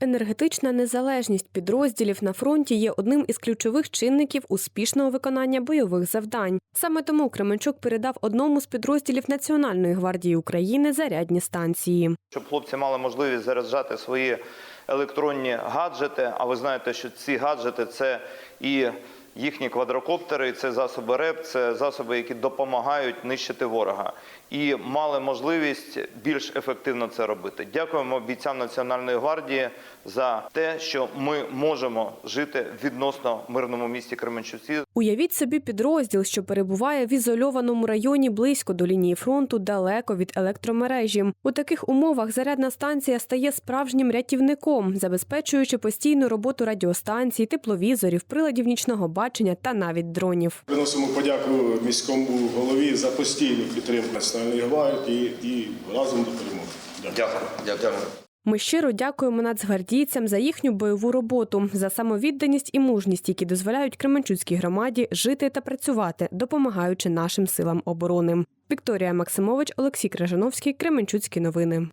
Енергетична незалежність підрозділів на фронті є одним із ключових чинників успішного виконання бойових завдань. Саме тому Кременчук передав одному з підрозділів Національної гвардії України зарядні станції. щоб хлопці мали можливість заряджати свої електронні гаджети. А ви знаєте, що ці гаджети це і їхні квадрокоптери, це засоби РЕП, це засоби, які допомагають нищити ворога, і мали можливість більш ефективно це робити. Дякуємо бійцям Національної гвардії за те, що ми можемо жити в відносно мирному місті Кременчуці. Уявіть собі підрозділ, що перебуває в ізольованому районі близько до лінії фронту, далеко від електромережі. У таких умовах зарядна станція стає справжнім рятівником, забезпечуючи постійну роботу радіостанцій, тепловізорів, приладів нічного бачення та навіть дронів. Виносимо подяку міському голові за постійну підтримку Національної гвардії і разом до перемоги. Дякую. Дякую. Ми щиро дякуємо нацгвардійцям за їхню бойову роботу, за самовідданість і мужність, які дозволяють Кременчуцькій громаді жити та працювати, допомагаючи нашим силам оборони. Вікторія Максимович, Олексій Крижановський, Кременчуцькі новини.